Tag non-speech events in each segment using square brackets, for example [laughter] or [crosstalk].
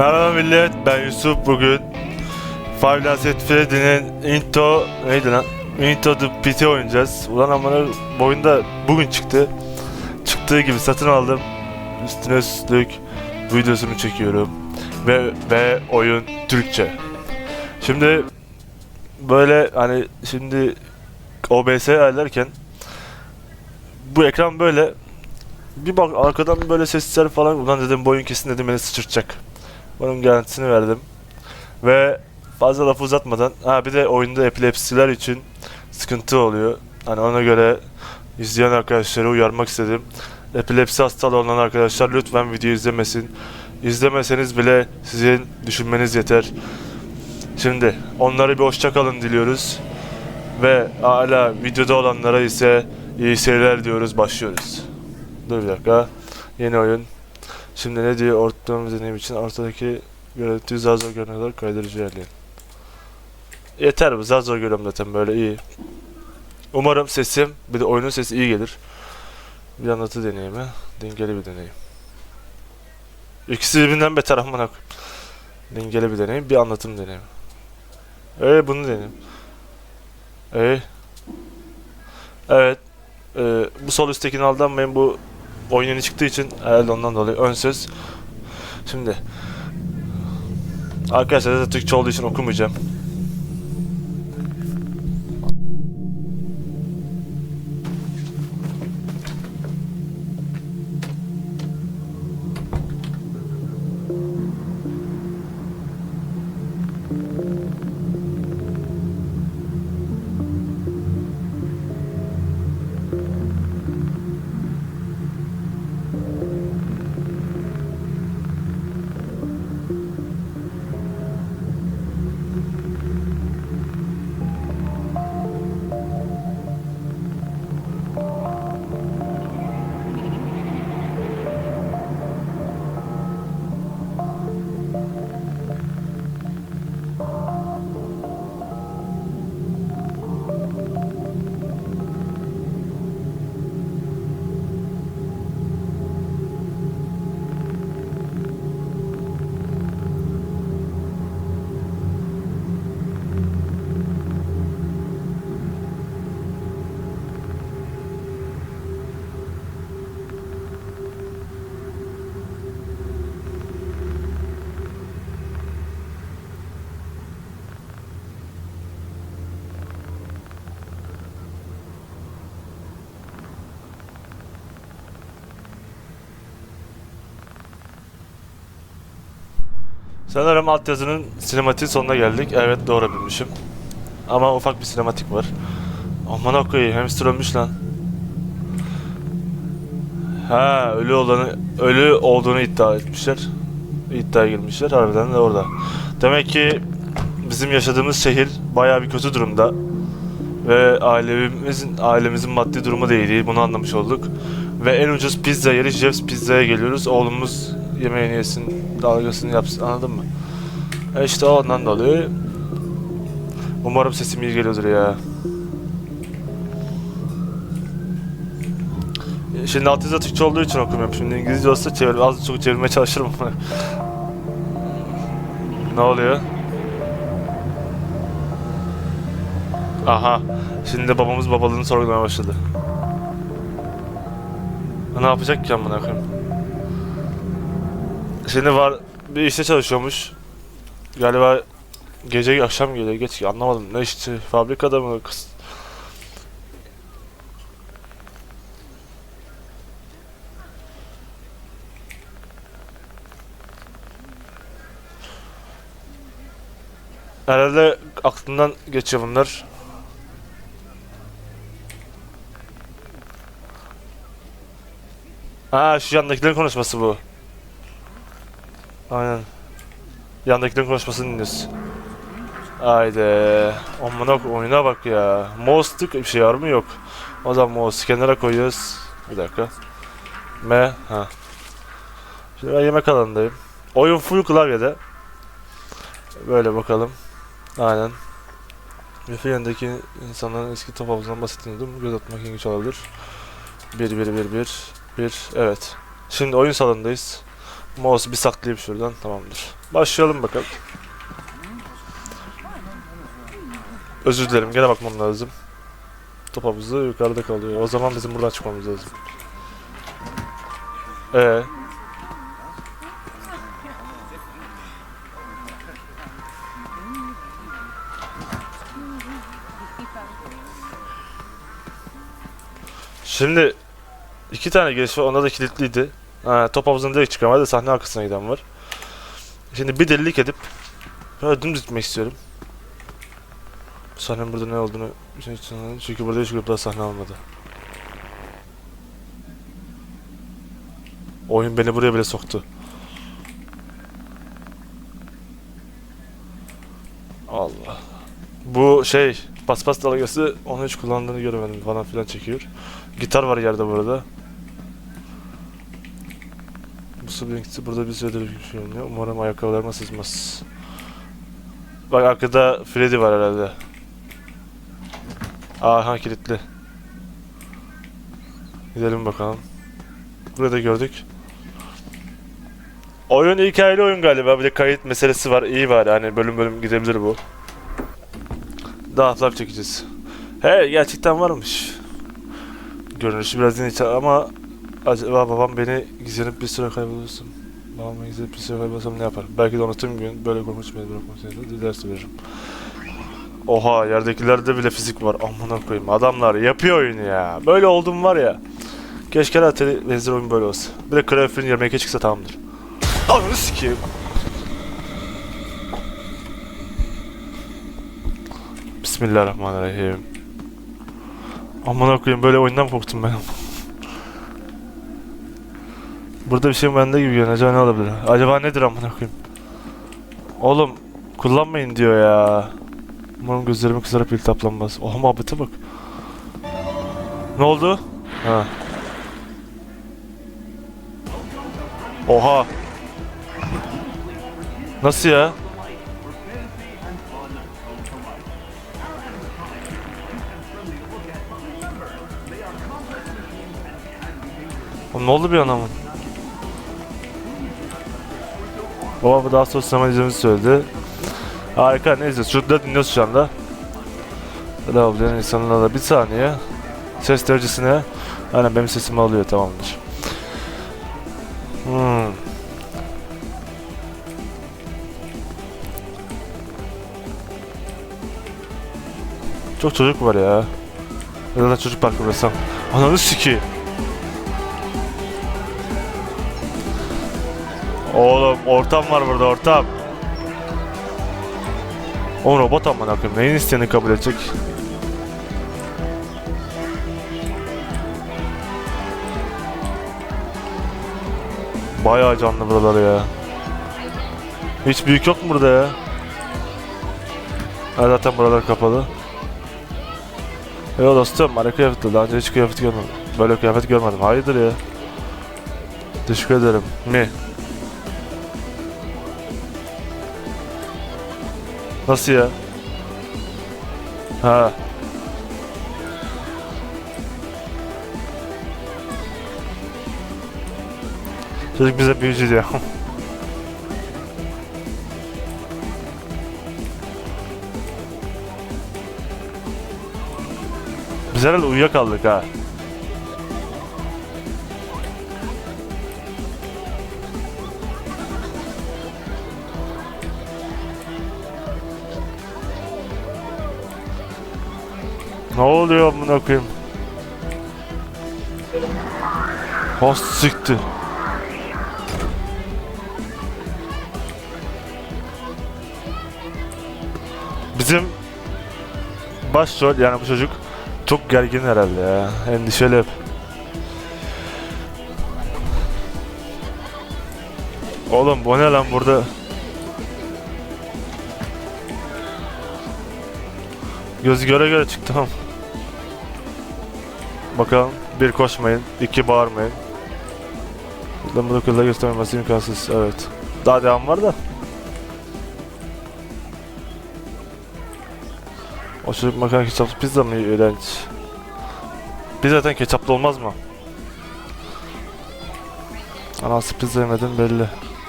Merhaba millet, ben Yusuf bugün Five Nights at Freddy'nin Into neydi lan? Into the Pit'i oynayacağız. Ulan amına bu oyunda bugün çıktı. Çıktığı gibi satın aldım. Üstüne üstlük videosunu çekiyorum. Ve ve oyun Türkçe. Şimdi böyle hani şimdi OBS ayarlarken bu ekran böyle bir bak arkadan böyle sesler falan ulan dedim bu oyun kesin dedim beni sıçırtacak. Bunun garantisini verdim. Ve fazla lafı uzatmadan ha bir de oyunda epilepsiler için sıkıntı oluyor. Hani ona göre izleyen arkadaşları uyarmak istedim. Epilepsi hastalığı olan arkadaşlar lütfen video izlemesin. İzlemeseniz bile sizin düşünmeniz yeter. Şimdi onlara bir hoşça kalın diliyoruz. Ve hala videoda olanlara ise iyi seyirler diyoruz. Başlıyoruz. Dur bir dakika. Yeni oyun. Şimdi ne diyor ortalama deneyim için ortadaki görüntüyü zar zor görünen kaydırıcı yerleyin. Yeter bu zar zor görüyorum zaten böyle iyi. Umarım sesim bir de oyunun sesi iyi gelir. Bir anlatı deneyimi, dengeli bir deneyim. İkisi birbirinden beter amına. Dengeli bir deneyim, bir anlatım deneyimi. Ee bunu deneyim. Ee. Evet. Ee, bu sol üsttekini aldanmayın bu oyun yeni çıktığı için herhalde ondan dolayı ön söz. Şimdi Arkadaşlar zaten Türkçe olduğu için okumayacağım. Sanırım altyazının sinematik sonuna geldik. Evet doğru bilmişim. Ama ufak bir sinematik var. Aman koyayım hamster ölmüş lan. Ha ölü olanı ölü olduğunu iddia etmişler. İddiaya girmişler harbiden de orada. Demek ki bizim yaşadığımız şehir bayağı bir kötü durumda. Ve ailemizin ailemizin maddi durumu da iyi değil. Bunu anlamış olduk. Ve en ucuz pizza yeri Jeff's Pizza'ya geliyoruz. Oğlumuz yemeğini yesin, dalgasını yapsın anladın mı? E işte ondan dolayı. Umarım sesim iyi geliyordur ya. Şimdi alt yazı Türkçe olduğu için okumuyorum. Şimdi İngilizce olsa çevir, az çok çevirmeye çalışırım. [laughs] ne oluyor? Aha. Şimdi babamız babalığını sorgulamaya başladı. Ne yapacak ki amına koyayım? Şimdi var bir işte çalışıyormuş. Galiba gece akşam geliyor geç anlamadım ne işçi fabrikada mı kız Herhalde aklından geçiyor bunlar. Ha şu yandakilerin konuşması bu. Aynen. Yandakilerin konuşmasını dinliyoruz. Haydi. Koy- oyuna bak ya. Mouse tık bir şey var mı? Yok. O zaman mouse kenara koyuyoruz. Bir dakika. M. Ha. Şimdi ben yemek alanındayım. Oyun full klavyede. Böyle bakalım. Aynen. Efe yanındaki insanların eski top havuzundan bahsettiğini göz atmak ilginç olabilir. 1 1 1 1 1 evet. Şimdi oyun salonundayız. Mouse'u bir saklayayım şuradan. Tamamdır. Başlayalım bakalım. Özür dilerim. Gene bakmam lazım. Top havuzu yukarıda kalıyor. O zaman bizim buradan çıkmamız lazım. Ee. Şimdi iki tane giriş var. Onda da kilitliydi. Ha, top havuzuna direkt çıkamadı. Sahne arkasına giden var. Şimdi bir delilik edip böyle dümdüz gitmek istiyorum. Bu sahnenin burada ne olduğunu. Çünkü burada hiç gruplar sahne almadı. Oyun beni buraya bile soktu. Allah. Bu şey paspas dalgası onu hiç kullandığını görmedim falan filan çekiyor. Gitar var yerde burada. Bu su birinkisi burada bir süredir oynuyor. Umarım ayakkabılarıma sızmaz. Bak arkada Freddy var herhalde. Aha kilitli. Gidelim bakalım. Burada gördük. Oyun hikayeli oyun galiba. Bir de kayıt meselesi var. İyi var. Hani bölüm bölüm gidebilir bu. Daha flap çekeceğiz. He gerçekten varmış. Görünüşü biraz yeni ama acaba babam beni gizlenip bir süre kaybolursam babam beni gizlenip bir süre kaybolursam ne yapar? Belki de onu tüm gün böyle korkunç beni bırakmak için ders veririm. Oha yerdekilerde bile fizik var. Amına koyayım. Adamlar yapıyor oyunu ya. Böyle oldum var ya. Keşke her benzer oyun böyle olsa. Bir de Craft'ın 22 çıksa tamamdır. Ananı sikeyim. Bismillahirrahmanirrahim. Amına koyayım böyle oyundan korktum ben. Burada bir şey bende gibi görünüyor. Acaba ne olabilir? Acaba nedir amına koyayım? Oğlum kullanmayın diyor ya. Umarım gözlerimi kızarak iltihaplanmaz. Oha muhabbete bak. Ne oldu? Ha. Oha. Nasıl ya? Oğlum ne oldu bir anamın? Baba bu daha sonra sinema izlediğimizi söyledi. Harika ne izliyoruz? Çocukları dinliyoruz şu anda. Lavlayan insanlarla bir saniye. Ses derecesine. Aynen benim sesimi alıyor tamamdır. Hmm. Çok çocuk var ya. Ya da çocuk parkı burası. Ananı sikeyim. Oğlum ortam var burada ortam. O robot amına koyayım. Neyin isteyeni kabul edecek? Bayağı canlı buralar ya. Hiç büyük yok mu burada ya? Ha, zaten buralar kapalı. Yo dostum, bana kıyafetli. Daha önce hiç kıyafet görmedim. Böyle kıyafet görmedim. Hayırdır ya? Teşekkür ederim. Mi? Nasıl ya? Ha. Çocuk bize büyücü diyor. [laughs] Biz herhalde uyuyakaldık ha. Ne oluyor amına koyayım? Has siktir. Bizim başrol yani bu çocuk çok gergin herhalde ya. Endişeli hep. Oğlum bu ne lan burada? Gözü göre göre çıktı tamam. Bakalım. Bir koşmayın. iki bağırmayın. Buradan bunu kılda göstermemesi imkansız. Evet. Daha devam var da. O çocuk makarna ketçaplı pizza mı yiyor iğrenç? Pizza zaten ketçaplı olmaz mı? Anası pizza yemedin belli.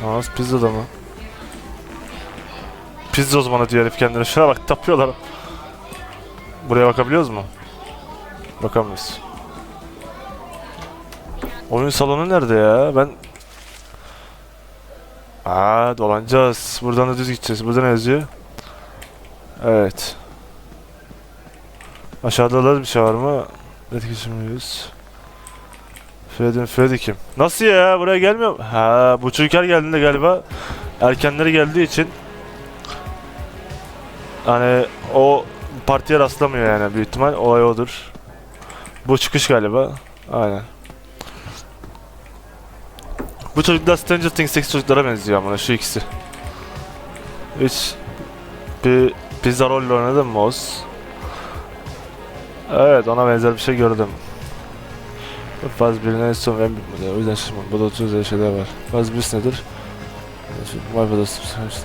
Aa pizza da mı? Pizza uzmanı diyor herif kendine. Şuna bak tapıyorlar. Buraya bakabiliyoruz mu? Bakamıyoruz. Oyun salonu nerede ya? Ben... Aa dolanacağız. Buradan da düz gideceğiz. Burada ne yazıyor? Evet. Aşağıda da bir şey var mı? Etkileşimiyoruz. Fred'in Freddy kim? Nasıl ya? Buraya gelmiyor? Ha bu çocuklar geldiğinde galiba erkenleri geldiği için hani o partiye rastlamıyor yani büyük ihtimal olay odur. Bu çıkış galiba. Aynen. Bu çocuklar Stranger Things'teki çocuklara benziyor ama şu ikisi. Hiç bir pizza rolle oynadın mı Oz? Evet ona benzer bir şey gördüm. Faz birine son en büyük model. O yüzden şaşırmam. Bu da 30 özel şeyler var. Faz birisi nedir? Sen işte.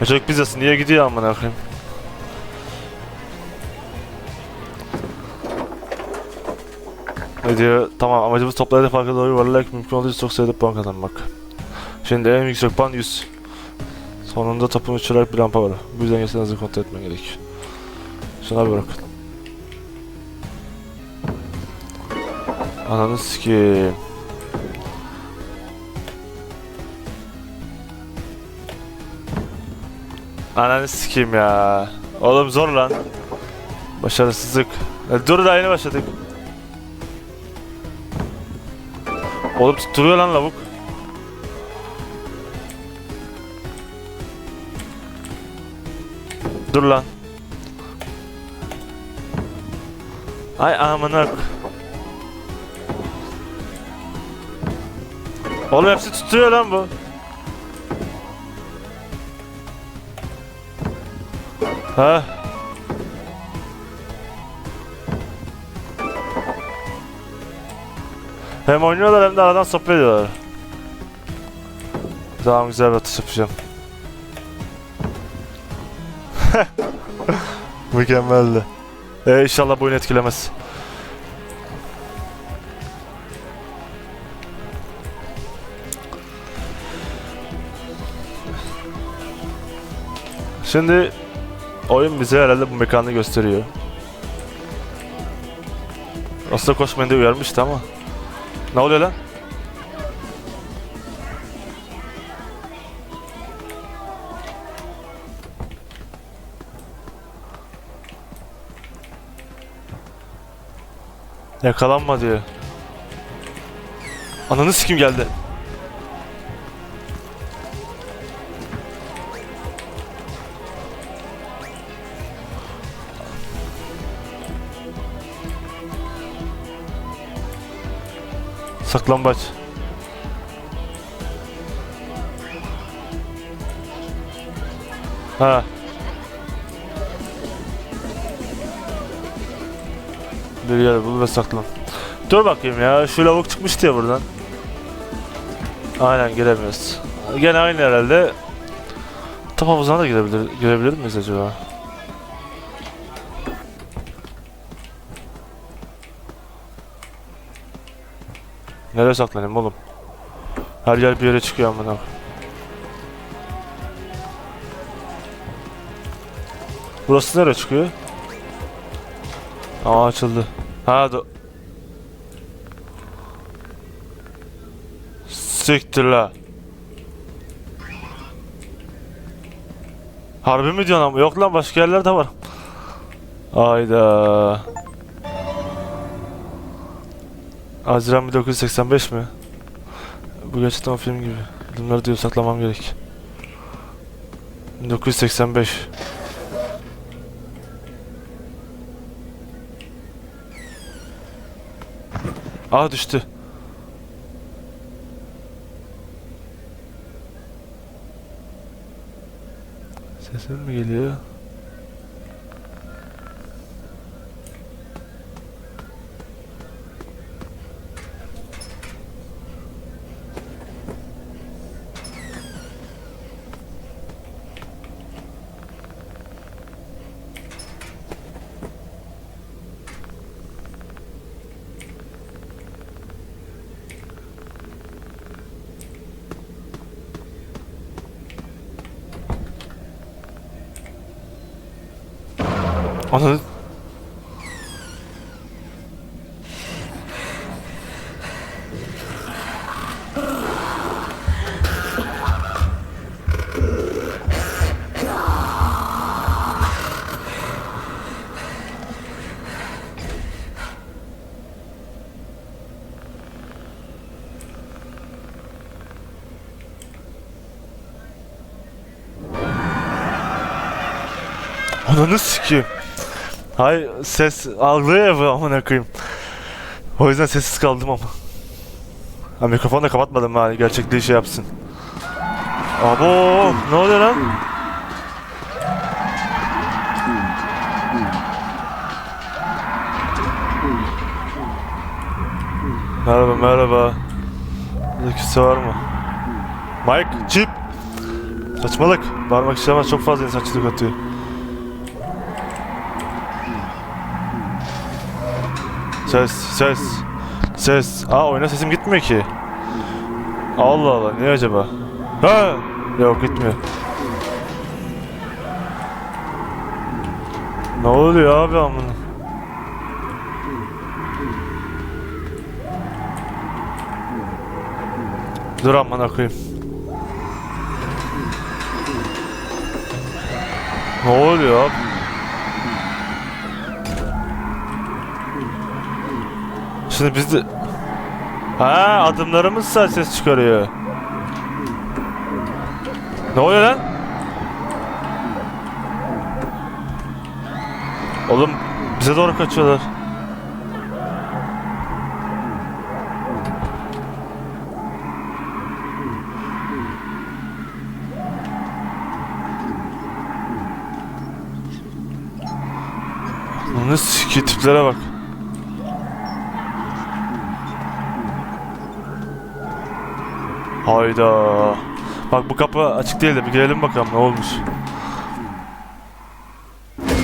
Ya çocuk pizzası niye gidiyor amına koyayım? Ne diyor? Tamam amacımız toplayıcı farklı doğru yuvarlayarak mümkün olduğu çok sayıda puan kazanmak. Şimdi en yüksek puan 100. Sonunda topun uçurarak bir rampa var. Bu yüzden hızlı kontrol etmen gerek. Şuna bir bakın. Ananı sikeyim. Ananı sikeyim ya. Oğlum zor lan. Başarısızlık. Ya dur daha yeni başladık. Oğlum tutturuyor lan lavuk. Dur lan. Ay amına. Oğlum hepsi tutuyor lan bu. Ha? Hem oynuyorlar hem de aradan sohbet ediyorlar. Tamam güzel bir atış yapacağım. [laughs] Mükemmeldi. Ee, inşallah bu oyunu etkilemez. Şimdi oyun bize herhalde bu mekanı gösteriyor. Aslında koşmayın diye uyarmıştı ama. Ne oluyor lan? Yakalanma diyor. Ananı sikim geldi. Saklambaç. Ha. Bir yer bul ve saklan. Dur bakayım ya. Şu lavuk çıkmıştı ya buradan. Aynen giremiyoruz. Gene aynı herhalde. Havuzuna da girebilir, girebilir miyiz acaba? Nereye saklanayım oğlum? Her yer bir yere çıkıyor amına. Burası nereye çıkıyor? Aa açıldı. Ha do Siktir la. Harbi mi diyorsun ama? Yok lan başka yerler de var. Ayda. Haziran 1985 mi? Bu gerçekten o film gibi. Bunları diyor saklamam gerek. 1985. Aa düştü. Sesim mi geliyor? Ananı... Ananı Hay ses algılıyor ya bu amına koyayım. O yüzden sessiz kaldım ama. Ha mikrofonu da kapatmadım hani gerçekliği şey yapsın. Abo ne oluyor lan? Merhaba merhaba. Burada kimse var mı? Mike, Chip. Saçmalık. Bağırmak istemez çok fazla insançılık atıyor. Ses, ses, ses. Aa oyuna sesim gitmiyor ki. Allah Allah, niye acaba? Ha! Yok gitmiyor. Ne oluyor abi amına? Dur amına koyayım. Ne oluyor abi? Şimdi biz de... Ha adımlarımız sadece ses çıkarıyor. Ne oluyor lan? Oğlum bize doğru kaçıyorlar. Onu siki tiplere bak. Hayda. Bak bu kapı açık değil de bir girelim bakalım ne olmuş.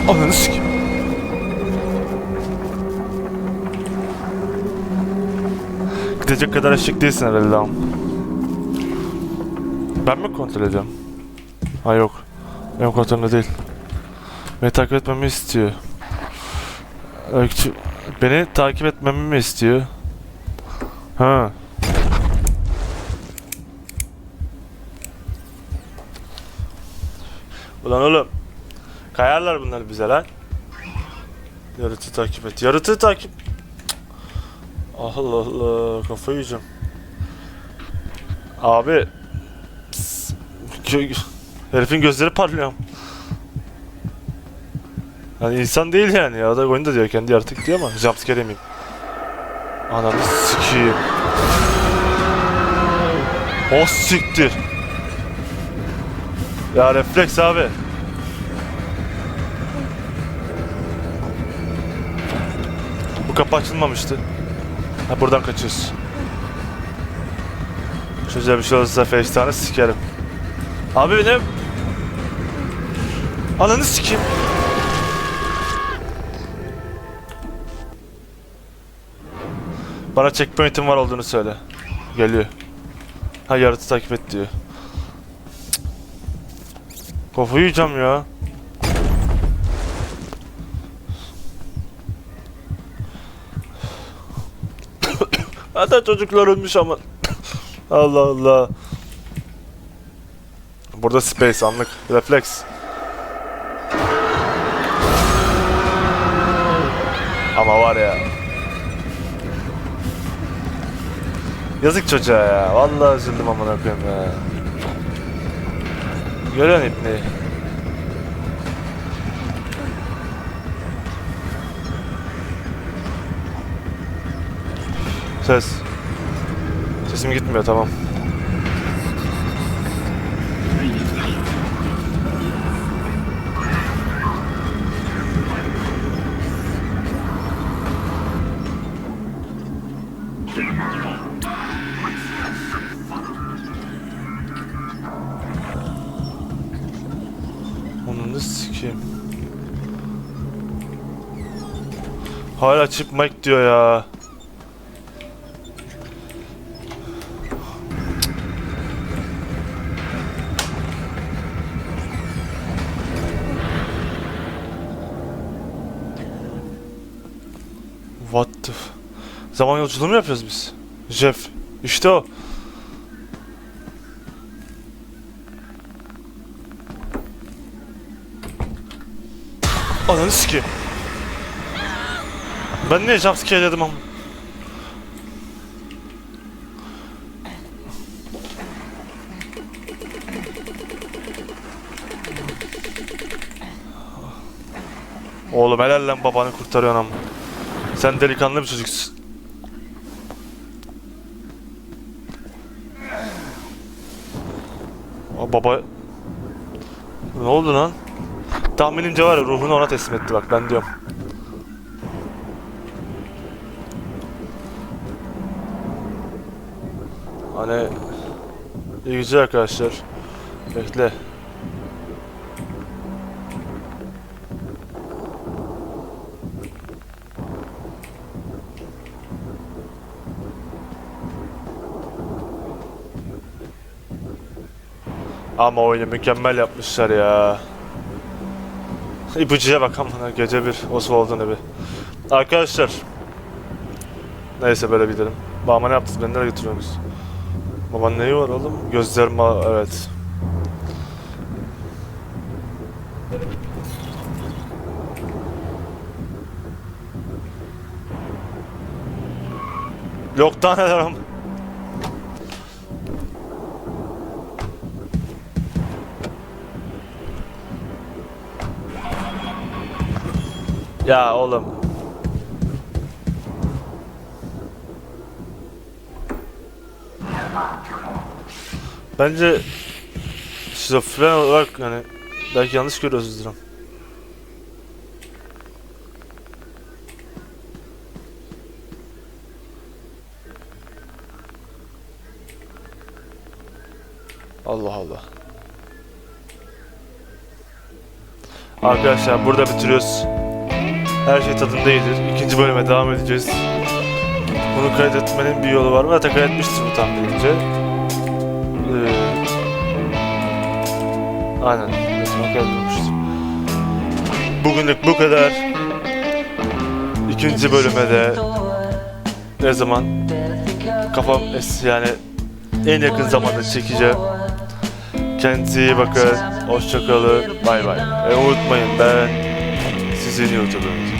Ananı sikeyim. Gidecek kadar eşek değilsin herhalde. Ben mi kontrol ediyorum? Ha yok. Benim kontrolümde değil. Beni takip etmemi istiyor. Öykü... Beni takip etmemi mi istiyor? Ha. Ulan oğlum. Kayarlar bunlar bize lan. Yaratığı takip et. Yaratığı takip. Allah Allah. Kafayı yiyeceğim. Abi. Herifin gözleri parlıyor. Yani insan değil yani ya da oyunda diyor kendi yaratık diyor ama jumpscare yemeyeyim. Ananı sikeyim. O siktir. Ya refleks abi. Bu kapı açılmamıştı. Ha buradan kaçıyoruz. Çocuğa bir şey olursa face'tanı sikerim. Abi benim... Ananı sikeyim. Bana checkpoint'in var olduğunu söyle. Geliyor. Ha yaratığı takip et diyor. Kafayı yiyeceğim ya. Hatta çocuklar ölmüş ama. Allah Allah. Burada space anlık. Refleks. Ama var ya. Yazık çocuğa ya. Vallahi üzüldüm amına koyayım ya. Görüyorsun ipneyi. Ses. Sesim gitmiyor tamam. Hala Chip Mike diyor ya. the... Zaman yolculuğu mu yapıyoruz biz? Jeff. İşte o. Ananı sikeyim. Ben niye jumpscare dedim ama? Oğlum helal lan babanı kurtarıyorsun ama. Sen delikanlı bir çocuksun. O baba... Ne oldu lan? Tahminimce var ya ruhunu ona teslim etti bak ben diyorum. Hani... İyi geceler arkadaşlar. Bekle. Ama oyunu mükemmel yapmışlar ya. İpucuya bak amına gece bir Oswald'ın evi. Arkadaşlar. Neyse böyle gidelim. Babama ne yaptınız? Beni nereye götürüyorsunuz? Baban neyi var oğlum? Gözlerim evet. Neler ama. Ya oğlum. Bence şizofren olarak yani belki yanlış görüyorsunuzdur ama. Allah Allah. Arkadaşlar burada bitiriyoruz. Her şey tadında. İkinci bölüme devam edeceğiz. Bunu kaydetmenin bir yolu var mı? Zaten kaydetmiştir bu tahminince. Ee, aynen. Bugünlük bu kadar. İkinci bölüme de ne zaman kafam es yani en yakın zamanda çekeceğim. Kendinize iyi bakın. Hoşçakalın. Bay bay. Ve unutmayın ben sizin YouTuber'ınızım.